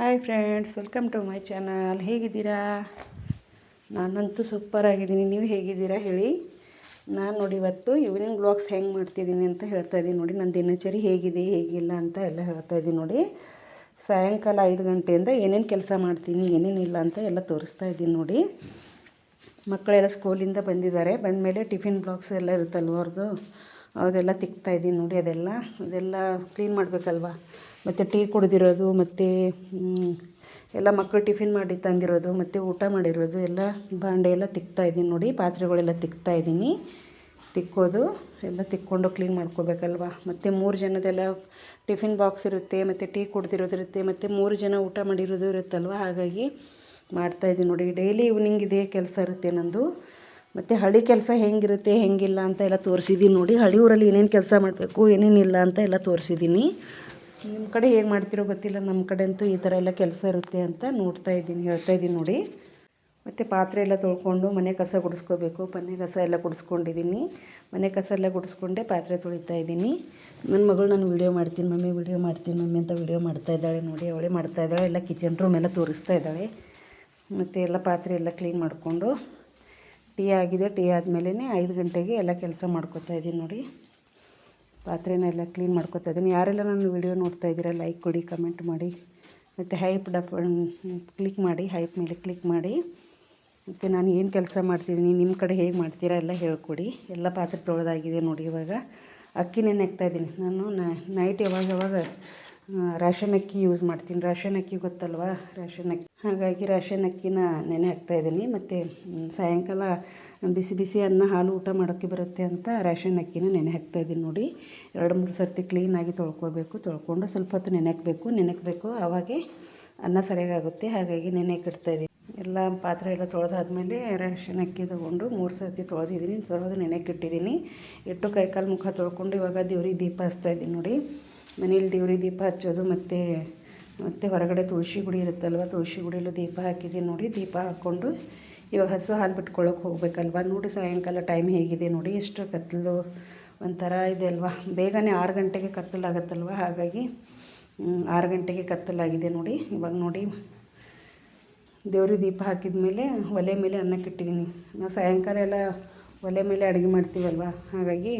Hi friends welcome to my channel ಹೇಗಿದ್ದೀರಾ? ನಾನಂತೂ super ಆಗಿದ್ದೀನಿ. ನೀವು ಹೇಗಿದ್ದೀರಾ ಹೇಳಿ? ನಾನು ನೋಡಿ ಇವತ್ತು ಇವ್ನಿಂಗ್ ಬ್ಲಾಗ್ಸ್ ಹೆಂಗೆ ಮಾಡ್ತಿದ್ದೀನಿ ಅಂತ ಹೇಳ್ತಾ ಇದ್ದೀನಿ ನೋಡಿ. ನನ್ನ ದಿನಚರಿ ಹೇಗಿದೆ, ಹೇಗಿಲ್ಲ ಅಂತ ಎಲ್ಲ ಹೇಳ್ತಾ ಇದ್ದೀನಿ ನೋಡಿ. ಸಾಯಂಕಾಲ ಐದು ಗಂಟೆಯಿಂದ ಏನೇನು ಕೆಲಸ ಮಾಡ್ತೀನಿ, ಏನೇನಿಲ್ಲ ಅಂತ ಎಲ್ಲ ತೋರಿಸ್ತಾ ಇದ್ದೀನಿ ನೋಡಿ. ಮಕ್ಕಳೆಲ್ಲ ಸ್ಕೂಲಿಂದ ಬಂದಿದ್ದಾರೆ. ಬಂದಮೇಲೆ ಟಿಫಿನ್ ಬ್ಲಾಕ್ಸ್ ಎಲ್ಲ ಇರುತ್ತಲ್ವ ಅವ್ರದ್ದು ಅದೆಲ್ಲ ತಿಕ್ತಾ ಇದ್ದೀನಿ ನೋಡಿ ಅದೆಲ್ಲ. ಅದೆಲ್ಲ ಕ್ಲೀನ್ ಮಾಡಬೇಕಲ್ವ? ಮತ್ತು ಟೀ ಕುಡಿದಿರೋದು, ಮತ್ತು ಎಲ್ಲ ಮಕ್ಕಳು ಟಿಫಿನ್ ಮಾಡಿ ತಂದಿರೋದು, ಮತ್ತು ಊಟ ಮಾಡಿರೋದು, ಎಲ್ಲ ಬಾಂಡೆ ಎಲ್ಲ ತಿಕ್ತಾ ಇದ್ದೀನಿ ನೋಡಿ, ಪಾತ್ರೆಗಳೆಲ್ಲ ತಿಕ್ತಾ ಇದ್ದೀನಿ. ತಿಕ್ಕೋದು, ಎಲ್ಲ ತಿಕ್ಕೊಂಡು ಕ್ಲೀನ್ ಮಾಡ್ಕೋಬೇಕಲ್ವಾ? ಮತ್ತು ಮೂರು ಜನದೆಲ್ಲ ಟಿಫಿನ್ ಬಾಕ್ಸ್ ಇರುತ್ತೆ, ಮತ್ತು ಟೀ ಕುಡ್ದಿರೋದು ಇರುತ್ತೆ, ಮತ್ತು ಮೂರು ಜನ ಊಟ ಮಾಡಿರೋದು ಇರುತ್ತಲ್ವ? ಹಾಗಾಗಿ ಮಾಡ್ತಾಯಿದ್ದೀನಿ ನೋಡಿ. ಡೈಲಿ ಈವ್ನಿಂಗ್ ಇದೇ ಕೆಲಸ ಇರುತ್ತೆ ನಂದು. ಮತ್ತು ಹಳ್ಳಿ ಕೆಲಸ ಹೆಂಗಿರುತ್ತೆ, ಹೆಂಗಿಲ್ಲ ಅಂತ ಎಲ್ಲ ತೋರಿಸಿದ್ದೀನಿ ನೋಡಿ. ಹಳ್ಳಿ ಊರಲ್ಲಿ ಏನೇನು ಕೆಲಸ ಮಾಡಬೇಕು, ಏನೇನಿಲ್ಲ ಅಂತ ಎಲ್ಲ ತೋರಿಸಿದ್ದೀನಿ ನಿಮ್ಮ ಕಡೆ ಹೇಗೆ ಮಾಡ್ತಿರೋ ಗೊತ್ತಿಲ್ಲ ನಮ್ಮ ಕಡೆ ಅಂತೂ ಈ ಥರ ಎಲ್ಲ ಕೆಲಸ ಇರುತ್ತೆ ಅಂತ ನೋಡ್ತಾ ಇದ್ದೀನಿ, ಹೇಳ್ತಾ ಇದ್ದೀನಿ ನೋಡಿ. ಮತ್ತು ಪಾತ್ರೆ ಎಲ್ಲ ತೊಳ್ಕೊಂಡು ಮನೆ ಕಸ ಗುಡಿಸ್ಕೋಬೇಕು. ಮನೆ ಕಸ ಎಲ್ಲ ಗುಡಿಸ್ಕೊಂಡಿದ್ದೀನಿ ಮನೆ ಕಸ ಎಲ್ಲ ಗುಡಿಸ್ಕೊಂಡೆ ಪಾತ್ರೆ ತೊಳಿತಾ ಇದ್ದೀನಿ. ನನ್ನ ಮಗಳು ನಾನು ವೀಡಿಯೋ ಮಾಡ್ತೀನಿ, ಮಮ್ಮಿ ವೀಡಿಯೋ ಮಾಡ್ತೀನಿ, ಮಮ್ಮಿ ಅಂತ ವೀಡಿಯೋ ಮಾಡ್ತಾ ಇದ್ದಾಳೆ ನೋಡಿ. ಅವಳೇ ಮಾಡ್ತಾ ಇದ್ದಾಳೆ, ಎಲ್ಲ ಕಿಚನ್ ರೂಮ್ ಎಲ್ಲ ತೋರಿಸ್ತಾ ಇದ್ದಾಳೆ. ಮತ್ತು ಎಲ್ಲ ಪಾತ್ರೆ ಎಲ್ಲ ಕ್ಲೀನ್ ಮಾಡಿಕೊಂಡು ಟೀ ಆಗಿದೆ, ಟೀ ಆದಮೇಲೆ ಐದು ಗಂಟೆಗೆ ಎಲ್ಲ ಕೆಲಸ ಮಾಡ್ಕೋತಾ ಇದ್ದೀನಿ ನೋಡಿ. ಪಾತ್ರೆನೆಲ್ಲ ಕ್ಲೀನ್ ಮಾಡ್ಕೊತಾ ಇದ್ದೀನಿ. ಯಾರೆಲ್ಲ ನನ್ನ ವಿಡಿಯೋ ನೋಡ್ತಾ ಇದ್ದೀರಾ, ಲೈಕ್ ಕೊಡಿ, ಕಮೆಂಟ್ ಮಾಡಿ. ಮತ್ತು ಹೈಪ್ ಡಪ್ ಕ್ಲಿಕ್ ಮಾಡಿ, ಹೈಪ್ ಮೇಲೆ ಕ್ಲಿಕ್ ಮಾಡಿ. ಮತ್ತು ನಾನು ಏನು ಕೆಲಸ ಮಾಡ್ತಿದ್ದೀನಿ, ನಿಮ್ಮ ಕಡೆ ಹೇಗೆ ಮಾಡ್ತೀರಾ ಎಲ್ಲ ಹೇಳ್ಕೊಡಿ. ಎಲ್ಲ ಪಾತ್ರೆ ತೊಳೆದಾಗಿದೆ ನೋಡಿ ಇವಾಗ. ಅಕ್ಕಿ ನೆನೆ ಇದ್ದೀನಿ. ನಾನು ನೈಟ್ ಯಾವಾಗ ಯಾವಾಗ ರೇಷನ್ ಅಕ್ಕಿ ಯೂಸ್ ಮಾಡ್ತೀನಿ. ರೇಷನ್ ಅಕ್ಕಿ ಗೊತ್ತಲ್ವಾ? ರೇಷನ್ ಅಕ್ಕಿ ಹಾಗಾಗಿ ರೇಷನ್ ಅಕ್ಕಿನ ನೆನೆ ಹಾಕ್ತಾ ಇದ್ದೀನಿ. ಮತ್ತು ಸಾಯಂಕಾಲ ಬಿಸಿ ಬಿಸಿ ಅನ್ನ, ಹಾಲು ಊಟ ಮಾಡೋಕ್ಕೆ ಬರುತ್ತೆ ಅಂತ ರೇಷನ್ ಅಕ್ಕಿನ ನೆನೆ ಹಾಕ್ತಾ ಇದ್ದೀನಿ ನೋಡಿ. ಎರಡು, ಮೂರು ಸರ್ತಿ ಕ್ಲೀನಾಗಿ ತೊಳ್ಕೊಬೇಕು. ತೊಳ್ಕೊಂಡು ಸ್ವಲ್ಪ ಹೊತ್ತು ನೆನೆಕ್ಬೇಕು ನೆನೆಕ್ಬೇಕು ಆವಾಗೆ ಅನ್ನ ಸರಿಯಾಗುತ್ತೆ ಹಾಗಾಗಿ ನೆನೆಯಕ್ಕೆ ಇಡ್ತಾಯಿದ್ದೀನಿ ಎಲ್ಲ ಪಾತ್ರೆ ಎಲ್ಲ ತೊಳೆದಾದ್ಮೇಲೆ ರೇಷನ್ ಅಕ್ಕಿ ತೊಗೊಂಡು ಮೂರು ಸರ್ತಿ ತೊಳೆದಿದ್ದೀನಿ. ತೊಳೆದು ನೆನೆಯಕ್ಕೆ ಇಟ್ಟಿದ್ದೀನಿ ಇಟ್ಟು ಕೈಕಾಲು ಮುಖ ತೊಳ್ಕೊಂಡು ಇವಾಗ ದೇವ್ರಿಗೆ ದೀಪ ಹಚ್ತಾ ಇದ್ದೀನಿ ನೋಡಿ. ಮನೇಲಿ ದೇವ್ರಿಗೆ ದೀಪ ಹಚ್ಚೋದು ಮತ್ತು ಮತ್ತು ಹೊರಗಡೆ ತುಳಸಿ ಗುಡಿ ಇರುತ್ತಲ್ವ, ತುಳಸಿ ಗುಡಿಯಲ್ಲೂ ದೀಪ ಹಾಕಿದ್ದೀನಿ ನೋಡಿ. ದೀಪ ಹಾಕ್ಕೊಂಡು ಇವಾಗ ಹಸು ಹಾಲು ಬಿಟ್ಕೊಳ್ಳೋಕೆ ಹೋಗಬೇಕಲ್ವ? ನೋಡಿ ಸಾಯಂಕಾಲ ಟೈಮ್ ಹೇಗಿದೆ ನೋಡಿ, ಎಷ್ಟು ಕತ್ತಲು ಒಂಥರ ಇದೆ ಅಲ್ವಾ? ಬೇಗನೆ ಆರು ಗಂಟೆಗೆ ಕತ್ತಲಾಗತ್ತಲ್ವ? ಹಾಗಾಗಿ ಆರು ಗಂಟೆಗೆ ಕತ್ತಲಾಗಿದೆ ನೋಡಿ. ಇವಾಗ ನೋಡಿ ದೇವ್ರಿಗೆ ದೀಪ ಹಾಕಿದ ಮೇಲೆ ಒಲೆ ಮೇಲೆ ಅನ್ನಕ್ಕಿಟ್ಟಿದ್ದೀನಿ ನಾವು ಸಾಯಂಕಾಲ ಎಲ್ಲ ಒಲೆ ಮೇಲೆ ಅಡುಗೆ ಮಾಡ್ತೀವಲ್ವ? ಹಾಗಾಗಿ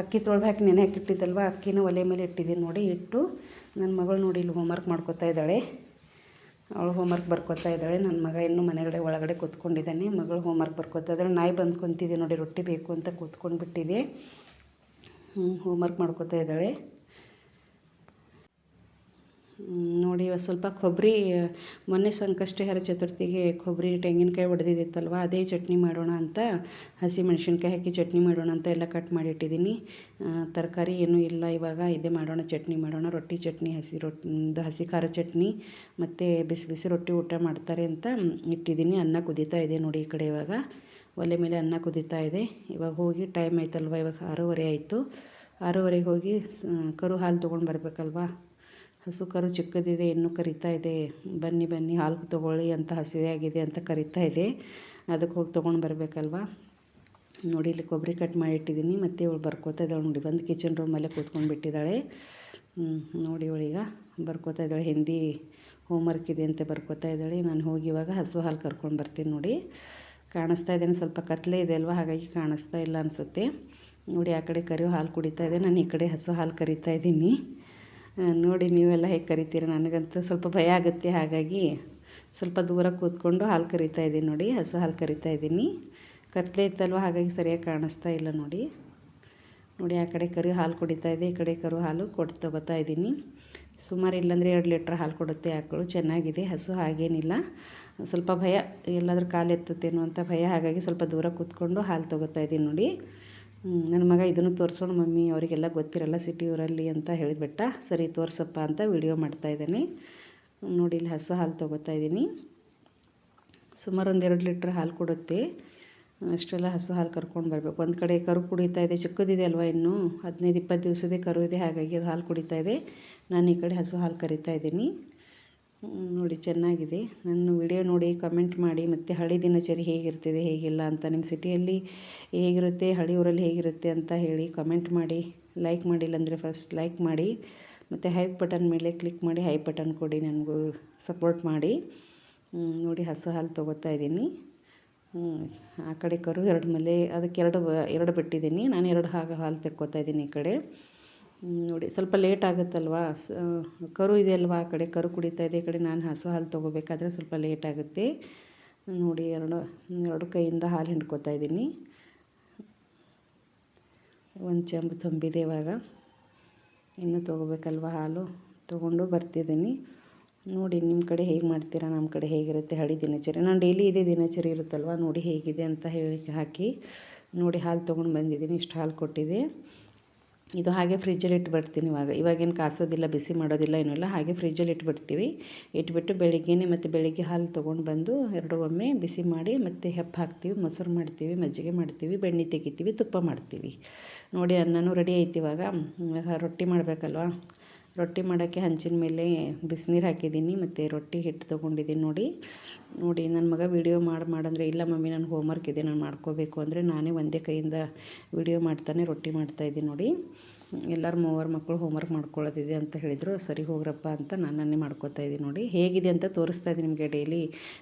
ಅಕ್ಕಿ ತೊಳೆದು ಹಾಕಿ ನೆನೆ ಹಾಕಿಟ್ಟಿದ್ದಲ್ವ? ಅಕ್ಕಿನ ಒಲೆ ಮೇಲೆ ಇಟ್ಟಿದ್ದೀನಿ ನೋಡಿ. ಇಟ್ಟು ನನ್ನ ಮಗಳು ನೋಡಿ ಇಲ್ಲಿ ಹೋಮ್ವರ್ಕ್ ಮಾಡ್ಕೋತಾ ಇದ್ದಾಳೆ. ಅವಳು ಹೋಮ್ವರ್ಕ್ ಬರ್ಕೋತಾ ಇದ್ದಾಳೆ. ನನ್ನ ಮಗ ಇನ್ನೂ ಮನೆಗಡೆ ಒಳಗಡೆ ಕೂತ್ಕೊಂಡಿದ್ದಾನೆ. ಮಗಳು ಹೋಮ್ವರ್ಕ್ ಬರ್ಕೋತಾ ಇದ್ದಾಳೆ. ನಾಯಿ ಬಂದು ಕುಂತಿದೆ ನೋಡಿ, ರೊಟ್ಟಿ ಬೇಕು ಅಂತ ಕೂತ್ಕೊಂಡು ಬಿಟ್ಟಿದೆ ಹೋಮ್ವರ್ಕ್ ಮಾಡ್ಕೋತಾ ಇದ್ದಾಳೆ. ನೋಡಿ ಸ್ವಲ್ಪ ಕೊಬ್ಬರಿ ಮೊನ್ನೆ ಸಂಕಷ್ಟಹರ ಚತುರ್ಥಿಗೆ ಕೊಬ್ಬರಿ ತೆಂಗಿನಕಾಯಿ ಹೊಡೆದಿದ್ದಿತ್ತಲ್ವ ಅದೇ ಚಟ್ನಿ ಮಾಡೋಣ ಅಂತ, ಹಸಿ ಮೆಣಸಿನ್ಕಾಯಿ ಹಾಕಿ ಚಟ್ನಿ ಮಾಡೋಣ ಅಂತ ಎಲ್ಲ ಕಟ್ ಮಾಡಿ ಇಟ್ಟಿದ್ದೀನಿ ತರಕಾರಿ ಏನೂ ಇಲ್ಲ, ಇವಾಗ ಇದೇ ಮಾಡೋಣ, ಚಟ್ನಿ ಮಾಡೋಣ, ರೊಟ್ಟಿ ಚಟ್ನಿ, ಹಸಿ ರೊಟ್ಟಿ ಹಸಿ ಖಾರ ಚಟ್ನಿ, ಮತ್ತು ಬಿಸಿ ಬಿಸಿ ರೊಟ್ಟಿ ಊಟ ಮಾಡ್ತಾರೆ ಅಂತ ಇಟ್ಟಿದ್ದೀನಿ. ಅನ್ನ ಕುದೀತಾ ಇದೆ ನೋಡಿ ಈ ಕಡೆ ಇವಾಗ. ಒಲೆ ಮೇಲೆ ಅನ್ನ ಕುದೀತಾ ಇದೆ. ಇವಾಗ ಹೋಗಿ ಟೈಮ್ ಆಯ್ತಲ್ವ, ಇವಾಗ ಆರೂವರೆ ಆಯಿತು. ಆರೂವರೆಗೆ ಹೋಗಿ ಕರು ಹಾಲು ತೊಗೊಂಡು ಬರಬೇಕಲ್ವಾ? ಹಸು ಕರು ಚಿಕ್ಕದಿದೆ ಇನ್ನೂ ಕರಿತಾ ಇದೆ. ಬನ್ನಿ ಬನ್ನಿ, ಹಾಲು ತೊಗೊಳ್ಳಿ ಅಂತ ಹಸಿವೆ ಅಂತ ಕರಿತಾ ಇದೆ. ಅದಕ್ಕೆ ಹೋಗಿ ತೊಗೊಂಡು ಬರಬೇಕಲ್ವಾ? ನೋಡಿ, ಇಲ್ಲಿ ಕೊಬ್ಬರಿ ಕಟ್ ಮಾಡಿ ಇಟ್ಟಿದ್ದೀನಿ ಮತ್ತು ಇವಳು ಬರ್ಕೋತಾ ಇದ್ದಾಳೆ. ನೋಡಿ, ಬಂದು ಕಿಚನ್ ರೂಮಲ್ಲೇ ಕೂತ್ಕೊಂಡು ಬಿಟ್ಟಿದ್ದಾಳೆ. ನೋಡಿ ಇವಳೀಗ ಬರ್ಕೋತಾ ಇದ್ದಾಳೆ. ಹಿಂದಿ ಹೋಮ್ವರ್ಕ್ ಇದೆ ಅಂತ ಬರ್ಕೋತಾ ಇದ್ದಾಳೆ. ನಾನು ಹೋಗಿ ಇವಾಗ ಹಸು ಹಾಲು ಕರ್ಕೊಂಡು ಬರ್ತೀನಿ ನೋಡಿ. ಕಾಣಿಸ್ತಾ ಇದ್ದೇನೆ ಸ್ವಲ್ಪ ಕತ್ಲೆ ಇದೆ ಅಲ್ವಾ? ಹಾಗಾಗಿ ಕಾಣಿಸ್ತಾ ಇಲ್ಲ ಅನಿಸುತ್ತೆ. ನೋಡಿ, ಆ ಕಡೆ ಕರಿಯೋ ಹಾಲು ಕುಡಿತಾ ಇದೆ. ನಾನು ಈ ಕಡೆ ಹಸು ಹಾಲು ಕರಿತಾ ಇದ್ದೀನಿ. ನೋಡಿ ನೀವೆಲ್ಲ ಹೇಗೆ ಕರಿತೀರ? ನನಗಂತೂ ಸ್ವಲ್ಪ ಭಯ ಆಗುತ್ತೆ, ಹಾಗಾಗಿ ಸ್ವಲ್ಪ ದೂರ ಕೂತ್ಕೊಂಡು ಹಾಲು ಕರಿತಾ ಇದ್ದೀನಿ ನೋಡಿ, ಹಸು ಹಾಲು ಕರಿತಾ ಇದ್ದೀನಿ. ಕತ್ಲೆ ಇತ್ತಲ್ವ, ಹಾಗಾಗಿ ಸರಿಯಾಗಿ ಕಾಣಿಸ್ತಾ ಇಲ್ಲ ನೋಡಿ. ನೋಡಿ, ಆ ಕಡೆ ಕರು ಹಾಲು ಕುಡಿತಾ ಇದೆ, ಈ ಕಡೆ ಕರು ಹಾಲು ಕೊಟ್ಟು ತಗೋತಾ ಇದ್ದೀನಿ. ಸುಮಾರು ಇಲ್ಲಾಂದರೆ ಎರಡು ಲೀಟ್ರ್ ಹಾಲು ಕೊಡುತ್ತೆ ಆಕಳು, ಚೆನ್ನಾಗಿದೆ, ಹಸು ಹಾಗೇನಿಲ್ಲ. ಸ್ವಲ್ಪ ಭಯ, ಎಲ್ಲಾದರೂ ಕಾಲು ಎತ್ತುತ್ತೇನೋ ಅಂತ ಭಯ, ಹಾಗಾಗಿ ಸ್ವಲ್ಪ ದೂರ ಕೂತ್ಕೊಂಡು ಹಾಲು ತಗೋತಾ ಇದ್ದೀನಿ ನೋಡಿ. ನನ್ನ ಮಗ ಇದನ್ನು ತೋರಿಸೋಣ ಮಮ್ಮಿ, ಅವರಿಗೆಲ್ಲ ಗೊತ್ತಿರಲ್ಲ ಸಿಟಿ ಊರಲ್ಲಿ ಅಂತ ಹೇಳಿಬಿಟ್ಟ ಸರಿ, ತೋರಿಸಪ್ಪ ಅಂತ ವಿಡಿಯೋ ಮಾಡ್ತಾಯಿದ್ದೀನಿ ನೋಡಿ, ಇಲ್ಲಿ ಹಸು ಹಾಲು ತೊಗೋತಾ ಇದ್ದೀನಿ. ಸುಮಾರು ಒಂದು ಎರಡು ಲೀಟ್ರ್ ಹಾಲು ಕೊಡುತ್ತೆ. ಅಷ್ಟೆಲ್ಲ ಹಸು ಹಾಲು ಕರ್ಕೊಂಡು ಬರಬೇಕು. ಒಂದು ಕಡೆ ಕರು ಕುಡಿತಾ ಇದೆ, ಚಿಕ್ಕದಿದೆ ಅಲ್ವಾ ಇನ್ನೂ? ಹದಿನೈದು, ಇಪ್ಪತ್ತು ದಿವಸದೇ ಕರು ಇದೆ, ಹಾಗಾಗಿ ಅದು ಹಾಲು ಕುಡಿತಾ ಇದೆ. ನಾನು ಈ ಕಡೆ ಹಸು ಹಾಲು ಕರಿತಾ ಇದ್ದೀನಿ. ನೋಡಿ ಚೆನ್ನಾಗಿದೆ. ನನ್ನ ವಿಡಿಯೋ ನೋಡಿ ಕಮೆಂಟ್ ಮಾಡಿ, ಮತ್ತು ಹಳೆ ದಿನಚರಿ ಹೇಗಿರ್ತದೆ, ಹೇಗಿಲ್ಲ ಅಂತ ನಿಮ್ಮ ಸಿಟಿಯಲ್ಲಿ ಹೇಗಿರುತ್ತೆ ಹಳ್ಳಿ ಊರಲ್ಲಿ ಹೇಗಿರುತ್ತೆ ಅಂತ ಹೇಳಿ ಕಮೆಂಟ್ ಮಾಡಿ. ಲೈಕ್ ಮಾಡಿಲ್ಲ ಅಂದರೆ ಫಸ್ಟ್ ಲೈಕ್ ಮಾಡಿ. ಮತ್ತು ಹೈಪ್ ಬಟನ್ ಮೇಲೆ ಕ್ಲಿಕ್ ಮಾಡಿ ಹೈ ಬಟನ್ ಕೊಡಿ ನನಗೂ ಸಪೋರ್ಟ್ ಮಾಡಿ. ನೋಡಿ ಹಸು ಹಾಲು ತೊಗೋತಾ ಇದ್ದೀನಿ. ಆ ಕಡೆ ಕರು ಎರಡು ಮಲೆ, ಅದಕ್ಕೆ ಎರಡು ಎರಡು ಬಿಟ್ಟಿದ್ದೀನಿ. ನಾನು ಎರಡು ಹಾಗೆ ಹಾಲು ತೆಕ್ಕೋತಾ ಇದ್ದೀನಿ ಈ ಕಡೆ. ನೋಡಿ, ಸ್ವಲ್ಪ ಲೇಟ್ ಆಗುತ್ತಲ್ವಾ? ಕರು ಇದೆ ಅಲ್ವಾ ಆ ಕಡೆ? ಕರು ಕುಡಿತಾ ಇದೆ, ಈ ಕಡೆ ನಾನು ಹಸು ಹಾಲು ತೊಗೋಬೇಕಾದ್ರೆ ಸ್ವಲ್ಪ ಲೇಟ್ ಆಗುತ್ತೆ. ನೋಡಿ, ಎರಡು ಎರಡು ಕೈಯಿಂದ ಹಾಲು ಹಿಂಡ್ಕೊತಾ ಇದ್ದೀನಿ. ಒಂದು ಚಂಬು ತುಂಬಿದೆ ಇವಾಗ. ಇನ್ನೂ ತೊಗೋಬೇಕಲ್ವ ಹಾಲು? ತೊಗೊಂಡು ಬರ್ತಿದ್ದೀನಿ. ನೋಡಿ ನಿಮ್ಮ ಕಡೆ ಹೇಗೆ ಮಾಡ್ತೀರಾ? ನಮ್ಮ ಕಡೆ ಹೇಗಿರುತ್ತೆ? ಹಳಿ ದಿನಚರಿ. ನಾನು ಡೈಲಿ ಇದೇ ದಿನಚರಿ ಇರುತ್ತಲ್ವ? ನೋಡಿ, ಹೇಗಿದೆ ಅಂತ ಹೇಳಿ ಹಾಕಿ. ನೋಡಿ, ಹಾಲು ತೊಗೊಂಡು ಬಂದಿದ್ದೀನಿ. ಇಷ್ಟು ಹಾಲು ಕೊಟ್ಟಿದೆ. ಇದು ಹಾಗೆ ಫ್ರಿಜ್ಜಲ್ಲಿ ಇಟ್ಬಿಡ್ತೀನಿ ಇವಾಗ. ಇವಾಗೇನು ಕಾಸೋದಿಲ್ಲ, ಬಿಸಿ ಮಾಡೋದಿಲ್ಲ ಏನೂ ಇಲ್ಲ ಹಾಗೆ ಫ್ರಿಜ್ಜಲ್ಲಿ ಇಟ್ಬಿಡ್ತೀವಿ. ಇಟ್ಬಿಟ್ಟು ಬೆಳಿಗ್ಗೆನೆ ಮತ್ತು ಬೆಳಿಗ್ಗೆ ಹಾಲು ತೊಗೊಂಡು ಬಂದು ಎರಡು ಒಮ್ಮೆ ಬಿಸಿ ಮಾಡಿ ಮತ್ತು ಹೆಪ್ಪು ಹಾಕ್ತೀವಿ, ಮೊಸರು ಮಾಡ್ತೀವಿ, ಮಜ್ಜಿಗೆ ಮಾಡ್ತೀವಿ, ಬೆಣ್ಣೆ ತೆಗಿತೀವಿ, ತುಪ್ಪ ಮಾಡ್ತೀವಿ. ನೋಡಿ ಅನ್ನನೂ ರೆಡಿ ಆಯ್ತು ಇವಾಗ. ಇವಾಗ ರೊಟ್ಟಿ ಮಾಡಬೇಕಲ್ವ? ರೊಟ್ಟಿ ಮಾಡೋಕ್ಕೆ ಹಂಚಿನ ಮೇಲೆ ಬಿಸಿನೀರು ಹಾಕಿದ್ದೀನಿ ಮತ್ತು ರೊಟ್ಟಿ ಹಿಟ್ಟು ತೊಗೊಂಡಿದ್ದೀನಿ ನೋಡಿ. ನೋಡಿ, ನನ್ನ ಮಗ ವೀಡಿಯೋ ಮಾಡಿ ಮಾಡಂದರೆ, ಇಲ್ಲ ಮಮ್ಮಿ, ನನಗೆ ಹೋಮ್ವರ್ಕ್ ಇದೆ, ನಾನು ಮಾಡ್ಕೋಬೇಕು ಅಂದರೆ ನಾನೇ ಒಂದೇ ಕೈಯಿಂದ ವೀಡಿಯೋ ಮಾಡ್ತಾನೆ, ರೊಟ್ಟಿ ಮಾಡ್ತಾಯಿದ್ದೀನಿ ನೋಡಿ. ಎಲ್ಲರೂ ಮೂವರು ಮಕ್ಕಳು ಹೋಮ್ವರ್ಕ್ ಮಾಡ್ಕೊಳ್ಳೋದಿದೆ ಅಂತ ಹೇಳಿದರು. ಸರಿ ಹೋಗ್ರಪ್ಪ ಅಂತ ನಾನೇ ಮಾಡ್ಕೋತಾ ಇದ್ದೀನಿ ನೋಡಿ. ಹೇಗಿದೆ ಅಂತ ತೋರಿಸ್ತಾ ಇದ್ದೀನಿ ನಿಮಗೆ ಡೈಲಿ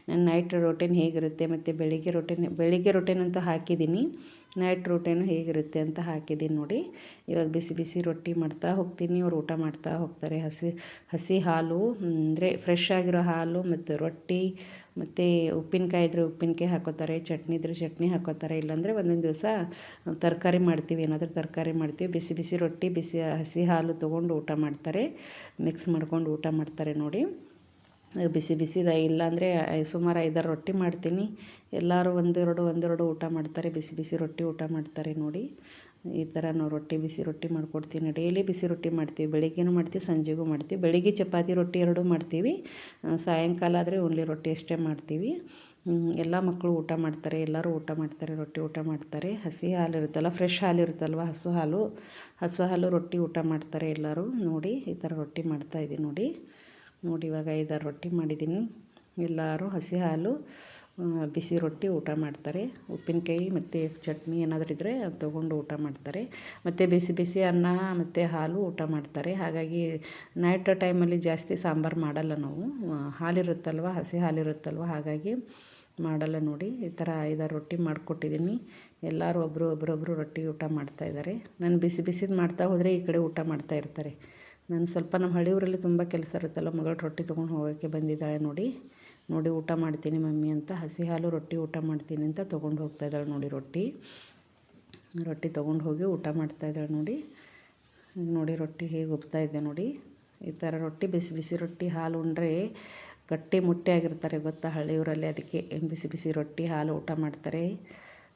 ನನ್ನ ನೈಟ್ ರೊಟೀನ್ ಹೇಗಿರುತ್ತೆ ಮತ್ತು ಬೆಳಿಗ್ಗೆ ರೊಟೀನ್ ಬೆಳಿಗ್ಗೆ ರೊಟೀನ್ ಅಂತ ಹಾಕಿದ್ದೀನಿ. ನೈಟ್ ರೂಟೇನು ಹೇಗಿರುತ್ತೆ ಅಂತ ಹಾಕಿದ್ದೀನಿ ನೋಡಿ. ಇವಾಗ ಬಿಸಿ ಬಿಸಿ ರೊಟ್ಟಿ ಮಾಡ್ತಾ ಹೋಗ್ತೀನಿ, ಅವ್ರು ಊಟ ಮಾಡ್ತಾ ಹೋಗ್ತಾರೆ. ಹಸಿ ಹಸಿ ಹಾಲು, ಅಂದರೆ ಫ್ರೆಶ್ ಆಗಿರೋ ಹಾಲು ಮತ್ತು ರೊಟ್ಟಿ ಮತ್ತು ಉಪ್ಪಿನಕಾಯಿ ಇದ್ದರೆ ಉಪ್ಪಿನಕಾಯಿ ಹಾಕೋತಾರೆ, ಚಟ್ನಿ ಇದ್ದರೆ ಚಟ್ನಿ ಹಾಕೋತಾರೆ. ಇಲ್ಲಾಂದರೆ ಒಂದೊಂದು ದಿವಸ ತರಕಾರಿ ಮಾಡ್ತೀವಿ, ಏನಾದರೂ ತರಕಾರಿ ಮಾಡ್ತೀವಿ. ಬಿಸಿ ಬಿಸಿ ರೊಟ್ಟಿ, ಬಿಸಿ ಹಸಿ ಹಾಲು ತೊಗೊಂಡು ಊಟ ಮಾಡ್ತಾರೆ ಮಿಕ್ಸ್ ಮಾಡ್ಕೊಂಡು ಊಟ ಮಾಡ್ತಾರೆ ನೋಡಿ. ಬಿಸಿ ಬಿಸಿದ ಇಲ್ಲಾಂದರೆ ಸುಮಾರು ಐದಾರು ರೊಟ್ಟಿ ಮಾಡ್ತೀನಿ. ಎಲ್ಲರೂ ಒಂದೆರಡು ಒಂದೆರಡು ಊಟ ಮಾಡ್ತಾರೆ, ಬಿಸಿ ಬಿಸಿ ರೊಟ್ಟಿ ಊಟ ಮಾಡ್ತಾರೆ ನೋಡಿ. ಈ ಥರ ನಾವು ರೊಟ್ಟಿ, ಬಿಸಿ ರೊಟ್ಟಿ ಮಾಡ್ಕೊಡ್ತೀನಿ. ಡೈಲಿ ಬಿಸಿ ರೊಟ್ಟಿ ಮಾಡ್ತೀವಿ, ಬೆಳಿಗ್ಗೆನೂ ಮಾಡ್ತೀವಿ, ಸಂಜೆಗೂ ಮಾಡ್ತೀವಿ. ಬೆಳಿಗ್ಗೆ ಚಪಾತಿ ರೊಟ್ಟಿ ಎರಡೂ ಮಾಡ್ತೀವಿ. ಸಾಯಂಕಾಲ ಆದರೆ ಓನ್ಲಿ ರೊಟ್ಟಿ ಅಷ್ಟೇ ಮಾಡ್ತೀವಿ. ಎಲ್ಲ ಮಕ್ಕಳು ಊಟ ಮಾಡ್ತಾರೆ, ಎಲ್ಲರೂ ಊಟ ಮಾಡ್ತಾರೆ, ರೊಟ್ಟಿ ಊಟ ಮಾಡ್ತಾರೆ. ಹಸಿ ಹಾಲು ಇರುತ್ತಲ್ಲ, ಫ್ರೆಶ್ ಹಾಲು ಇರುತ್ತಲ್ವ, ಹಸು ಹಾಲು? ಹಸು ಹಾಲು ರೊಟ್ಟಿ ಊಟ ಮಾಡ್ತಾರೆ ಎಲ್ಲರೂ ನೋಡಿ. ಈ ಥರ ರೊಟ್ಟಿ ಮಾಡ್ತಾಯಿದ್ದೀನಿ ನೋಡಿ. ನೋಡಿ, ಇವಾಗ ಐದಾರು ರೊಟ್ಟಿ ಮಾಡಿದ್ದೀನಿ. ಎಲ್ಲರೂ ಹಸಿ ಹಾಲು ಬಿಸಿ ರೊಟ್ಟಿ ಊಟ ಮಾಡ್ತಾರೆ. ಉಪ್ಪಿನಕಾಯಿ ಮತ್ತು ಚಟ್ನಿ ಏನಾದರೂ ಇದ್ದರೆ ತೊಗೊಂಡು ಊಟ ಮಾಡ್ತಾರೆ. ಮತ್ತು ಬಿಸಿ ಬಿಸಿ ಅನ್ನ ಮತ್ತು ಹಾಲು ಊಟ ಮಾಡ್ತಾರೆ. ಹಾಗಾಗಿ ನೈಟ್ ಟೈಮಲ್ಲಿ ಜಾಸ್ತಿ ಸಾಂಬಾರು ಮಾಡಲ್ಲ ನಾವು. ಹಾಲಿರುತ್ತಲ್ವ, ಹಸಿ ಹಾಲಿರುತ್ತಲ್ವ, ಹಾಗಾಗಿ ಮಾಡಲ್ಲ ನೋಡಿ. ಈ ಥರ ಐದಾರು ರೊಟ್ಟಿ ಮಾಡಿಕೊಟ್ಟಿದ್ದೀನಿ. ಎಲ್ಲರೂ ಒಬ್ಬರು ಒಬ್ಬರೊಬ್ಬರು ರೊಟ್ಟಿ ಊಟ ಮಾಡ್ತಾಯಿದ್ದಾರೆ ನಾನು ಬಿಸಿ ಬಿಸಿದು ಮಾಡ್ತಾ ಹೋದರೆ ಈ ಕಡೆ ಊಟ ಮಾಡ್ತಾ ಇರ್ತಾರೆ. ನಾನು ಸ್ವಲ್ಪ ನಮ್ಮ ಹಳ್ಳಿ ಊರಲ್ಲಿ ತುಂಬ ಕೆಲಸ ಇರುತ್ತಲ್ಲ, ಮಗಳು ರೊಟ್ಟಿ ತೊಗೊಂಡು ಹೋಗೋಕ್ಕೆ ಬಂದಿದ್ದಾಳೆ ನೋಡಿ. ನೋಡಿ, ಊಟ ಮಾಡ್ತೀನಿ ಮಮ್ಮಿ ಅಂತ ಹಸಿ ಹಾಲು ರೊಟ್ಟಿ ಊಟ ಮಾಡ್ತೀನಿ ಅಂತ ತೊಗೊಂಡು ಹೋಗ್ತಾ ಇದ್ದಾಳೆ ನೋಡಿ ರೊಟ್ಟಿ. ರೊಟ್ಟಿ ತೊಗೊಂಡು ಹೋಗಿ ಊಟ ಮಾಡ್ತಾ ಇದ್ದಾಳೆ ನೋಡಿ. ನೋಡಿ ರೊಟ್ಟಿ ಹೇಗೆ ಉಬ್ತಾ ಇದೆ ನೋಡಿ. ಈ ಥರ ರೊಟ್ಟಿ, ಬಿಸಿ ಬಿಸಿ ರೊಟ್ಟಿ ಹಾಲು ಉಂಡ್ರೆ ಗಟ್ಟಿ ಮುಟ್ಟಿಯಾಗಿರ್ತಾರೆ ಗೊತ್ತಾ ಹಳ್ಳಿಯವರಲ್ಲಿ ಅದಕ್ಕೆ ಬಿಸಿ ಬಿಸಿ ರೊಟ್ಟಿ ಹಾಲು ಊಟ ಮಾಡ್ತಾರೆ.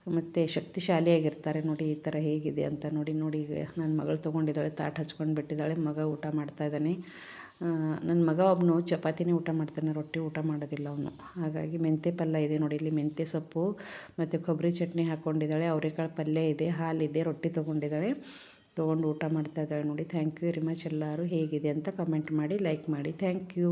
ಮತ್ತು ಶಕ್ತಿಶಾಲಿಯಾಗಿರ್ತಾರೆ ನೋಡಿ, ಈ ಥರ ಹೇಗಿದೆ ಅಂತ ನೋಡಿ ನೋಡಿ ಈಗ ನನ್ನ ಮಗಳು ತೊಗೊಂಡಿದ್ದಾಳೆ, ತಾಟ್ ಹಚ್ಕೊಂಡು ಬಿಟ್ಟಿದ್ದಾಳೆ, ಮಗ ಊಟ ಮಾಡ್ತಾ ಇದ್ದಾನೆ. ನನ್ನ ಮಗ ಒಬ್ಬನು ಚಪಾತಿನೇ ಊಟ ಮಾಡ್ತಾನೆ, ರೊಟ್ಟಿ ಊಟ ಮಾಡೋದಿಲ್ಲ ಅವನು. ಹಾಗಾಗಿ ಮೆಂತ್ಯ ಪಲ್ಯ ಇದೆ ನೋಡಿ, ಇಲ್ಲಿ ಮೆಂತ್ಯ ಸೊಪ್ಪು ಮತ್ತು ಕೊಬ್ಬರಿ ಚಟ್ನಿ ಹಾಕ್ಕೊಂಡಿದ್ದಾಳೆ ಅವರೆಕಾಳು ಪಲ್ಯ ಇದೆ ಹಾಲಿದೆ ರೊಟ್ಟಿ ತೊಗೊಂಡಿದ್ದಾಳೆ, ತೊಗೊಂಡು ಊಟ ಮಾಡ್ತಾ ಇದ್ದಾಳೆ ನೋಡಿ. ಥ್ಯಾಂಕ್ ಯು ವೆರಿ ಮಚ್ ಎಲ್ಲರೂ, ಹೇಗಿದೆ ಅಂತ ಕಮೆಂಟ್ ಮಾಡಿ ಲೈಕ್ ಮಾಡಿ. Thank you